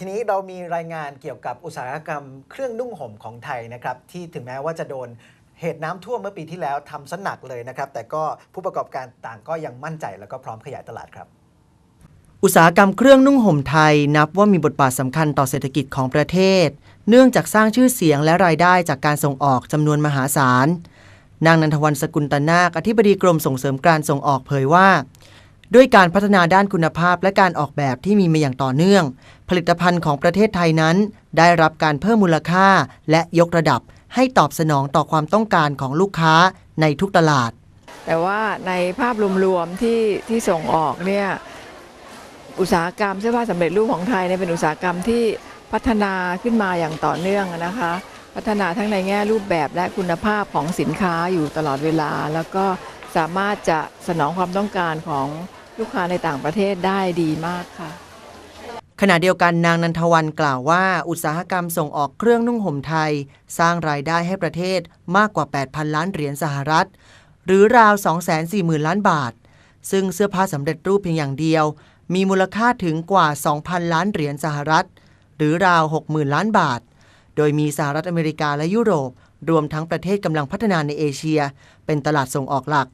ทีนี้เรามีรายงานเกี่ยวกับอุตสาหกรรมเครื่องนุ่งห่มของไทยนะครับ ที่ถึงแม้ว่าจะโดนเหตุน้ำท่วมเมื่อปีที่แล้วทำสนักเลยนะครับ แต่ก็ผู้ประกอบการต่างก็ยังมั่นใจแล้วก็พร้อมขยายตลาดครับ อุตสาหกรรมเครื่องนุ่งห่มไทยนับว่ามีบทบาทสำคัญต่อเศรษฐกิจของประเทศ เนื่องจากสร้างชื่อเสียงและรายได้จากการส่งออกจำนวนมหาศาล นางนันทวันสกุลตนาคอธิบดีกรมส่งเสริมการส่งออกเผยว่า ด้วยการพัฒนาด้านคุณภาพและการออกแบบที่มีมาอย่างต่อเนื่อง ผลิตภัณฑ์ของประเทศไทยนั้น ได้รับการเพิ่มมูลค่าและยกระดับ ให้ตอบสนองต่อความต้องการของลูกค้าในทุกตลาด แต่ว่าในภาพรวมๆที่ที่ส่งออกเนี่ยอุตสาหกรรมเสื้อผ้าสำเร็จรูปของไทยเนี่ยเป็นอุตสาหกรรมที่พัฒนาขึ้นมาอย่างต่อเนื่องนะคะ พัฒนาทั้งในแง่รูปแบบและคุณภาพของสินค้าอยู่ตลอดเวลา แล้วก็สามารถจะสนองความต้องการของ ลูกค้าในต่างประเทศได้ดีมากค่ะ ขณะเดียวกันนางนันทวันกล่าวว่า อุตสาหกรรมส่งออกเครื่องนุ่งห่มไทย สร้างรายได้ให้ประเทศมากกว่า 8,000 ล้านเหรียญสหรัฐ หรือราว 240,000 ล้านบาท ซึ่งเสื้อผ้าสำเร็จรูปเพียงอย่างเดียว มีมูลค่าถึงกว่า 2,000 ล้านเหรียญสหรัฐ หรือราว 60,000 ล้านบาท โดยมีสหรัฐอเมริกาและยุโรป รวมทั้งประเทศกำลังพัฒนาในเอเชีย เป็นตลาดส่งออกหลัก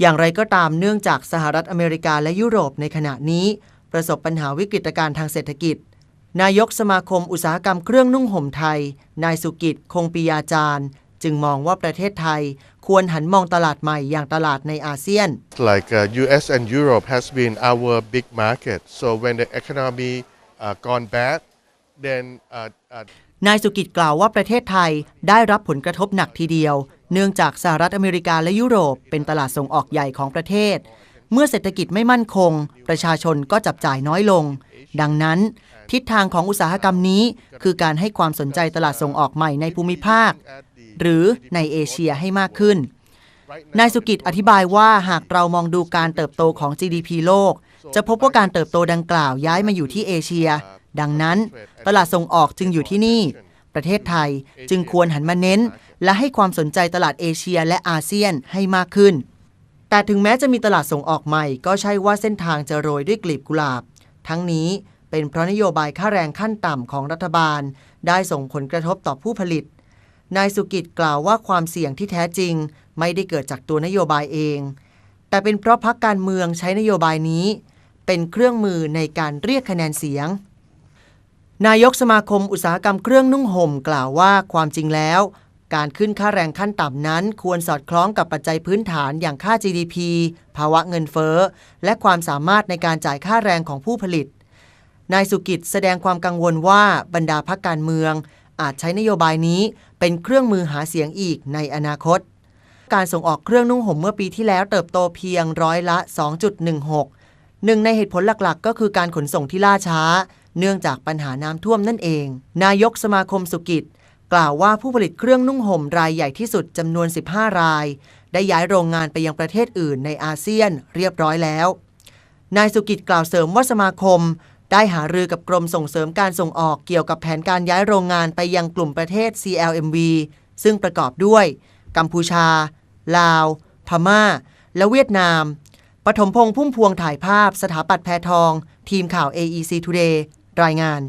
อย่างไรก็ตามเนื่องจากสหรัฐอเมริกาและยุโรปในขณะนี้ ประสบปัญหาวิกฤตการณ์ทางเศรษฐกิจ นายกสมาคมอุตสาหกรรมเครื่องนุ่งห่มไทย นายสุกิจคงปิยาจารย์ จึงมองว่าประเทศไทย ควรหันมองตลาดใหม่อย่างตลาดในอาเซียน like uh, US and Europe has been our big market. So when the economy uh, gone bad, then uh, uh, นายสุกิจกล่าวว่าประเทศไทยได้รับผลกระทบหนักทีเดียว เนื่องจากสหรัฐอเมริกาและยุโรป เป็นตลาดส่งออกใหญ่ของประเทศ เมื่อเศรษฐกิจไม่มั่นคง ประชาชนก็จับจ่ายน้อยลง ดังนั้น ทิศทางของอุตสาหกรรมนี้ คือการให้ความสนใจตลาดส่งออกใหม่ในภูมิภาค หรือในเอเชียให้มากขึ้น นายสุกิจอธิบายว่าหากเรามองดูการเติบโตของ GDP โลก จะพบว่าการเติบโตดังกล่าวย้ายมาอยู่ที่เอเชีย ดังนั้น ตลาดส่งออกจึงอยู่ที่นี่ ประเทศไทยจึงควรหันมาเน้น และให้ความสนใจตลาดเอเชียและอาเซียนให้มากขึ้น แต่ถึงแม้จะมีตลาดส่งออกใหม่ ก็ใช่ว่าเส้นทางจะโรยด้วยกลีบกุหลาบ ทั้งนี้เป็นเพราะนโยบายค่าแรงขั้นต่ำของรัฐบาล ได้ส่งผลกระทบต่อผู้ผลิต นายสุกิจกล่าวว่าความเสี่ยงที่แท้จริง ไม่ได้เกิดจากตัวนโยบายเอง แต่เป็นเพราะพักการเมืองใช้นโยบายนี้ เป็นเครื่องมือในการเรียกคะแนนเสียง นายกสมาคมอุตสาหกรรมเครื่องนุ่งห่มกล่าวว่าความจริงแล้ว การขึ้นค่าแรงขั้นต่ำนั้น ควรสอดคล้องกับปัจจัยพื้นฐานอย่างค่า GDP ภาวะเงินเฟ้อ และความสามารถในการจ่ายค่าแรงของผู้ผลิต นายสุกิจแสดงความกังวลว่าบรรดาพักการเมือง อาจใช้นโยบายนี้เป็นเครื่องมือหาเสียงอีกในอนาคต การส่งออกเครื่องนุ่งห่มเมื่อปีที่แล้วเติบโตเพียงร้อยละ 2.16หนึ่งในเหตุผลหลักๆ ก็คือการขนส่งที่ล่าช้า เนื่องจากปัญหาน้ำท่วมนั่นเอง นายกสมาคมสุกิจ กล่าวว่าผู้ผลิตเครื่องนุ่งห่มรายใหญ่ที่สุดจำนวน 15 ราย ได้ย้ายโรงงานไปยังประเทศอื่นในอาเซียนเรียบร้อยแล้ว นายสุกิจกล่าวเสริมว่าสมาคม ได้หารือกับกรมส่งเสริมการส่งออกเกี่ยวกับแผนการย้ายโรงงานไปยังกลุ่มประเทศ CLMV ซึ่งประกอบด้วย กัมพูชา ลาว พม่า และเวียดนามปฐมพงษ์พุ่มพวงถ่ายภาพสถาปัตย์แพทอง ทีมข่าว AEC Today รายงาน